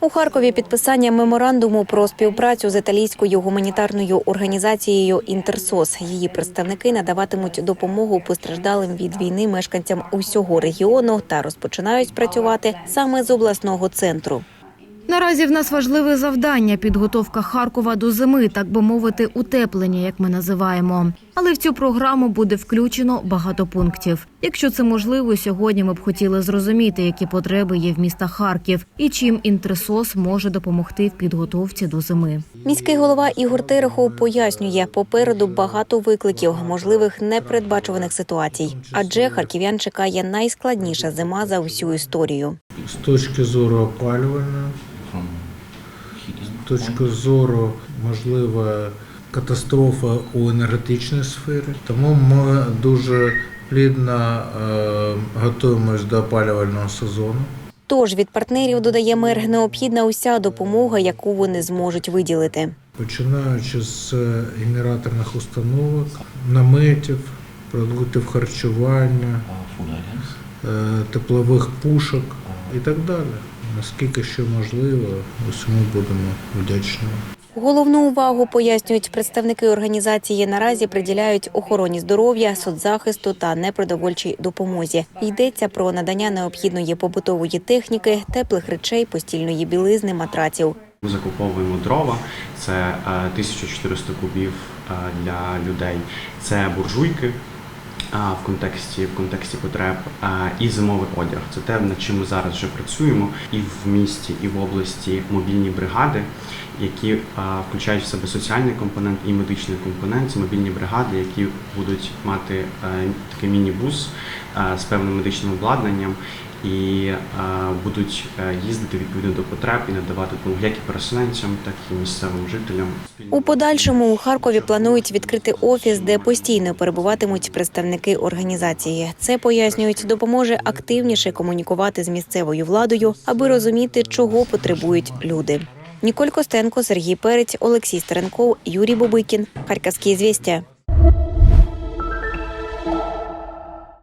У Харкові підписання меморандуму про співпрацю з італійською гуманітарною організацією Інтерсос. Її представники надаватимуть допомогу постраждалим від війни мешканцям усього регіону та розпочинають працювати саме з обласного центру. Наразі в нас важливе завдання підготовка Харкова до зими, так би мовити, утеплення, як ми називаємо. Але в цю програму буде включено багато пунктів. Якщо це можливо, сьогодні ми б хотіли зрозуміти, які потреби є в містах Харків і чим інтресос може допомогти в підготовці до зими. Міський голова Ігор Терехов пояснює, попереду багато викликів, можливих непередбачуваних ситуацій. Адже харків'ян чекає найскладніша зима за усю історію. З точки зору опалювання, з точки зору можлива катастрофа у енергетичній сфері. Тому ми дуже плідно е, готуємось до опалювального сезону. Тож від партнерів додає мер необхідна уся допомога, яку вони зможуть виділити. Починаючи з генераторних установок, наметів, продуктів харчування, е, теплових пушок і так далі. Наскільки ще можливо, усьому будемо вдячні. Головну увагу пояснюють представники організації. Наразі приділяють охороні здоров'я, соцзахисту та непродовольчій допомозі. Йдеться про надання необхідної побутової техніки, теплих речей, постільної білизни, матраців. Ми закуповуємо дрова, це е, 1400 кубів е, для людей. Це буржуйки е, в контексті, в контексті потреб. І зимовий одяг. Це те, над чим ми зараз вже працюємо. І в місті, і в області мобільні бригади, які е, включають в себе соціальний компонент і медичний компонент. Це мобільні бригади, які будуть мати е, такий міні-бус е, з певним медичним обладнанням і будуть їздити відповідно до потреб і надавати допомогу як і переселенцям, так і місцевим жителям. У подальшому у Харкові планують відкрити офіс, де постійно перебуватимуть представники організації. Це пояснюють, допоможе активніше комунікувати з місцевою владою, аби розуміти, чого потребують люди. Ніколь Костенко, Сергій Перець, Олексій Стеренков, Юрій Бобикін. Харківські звістя.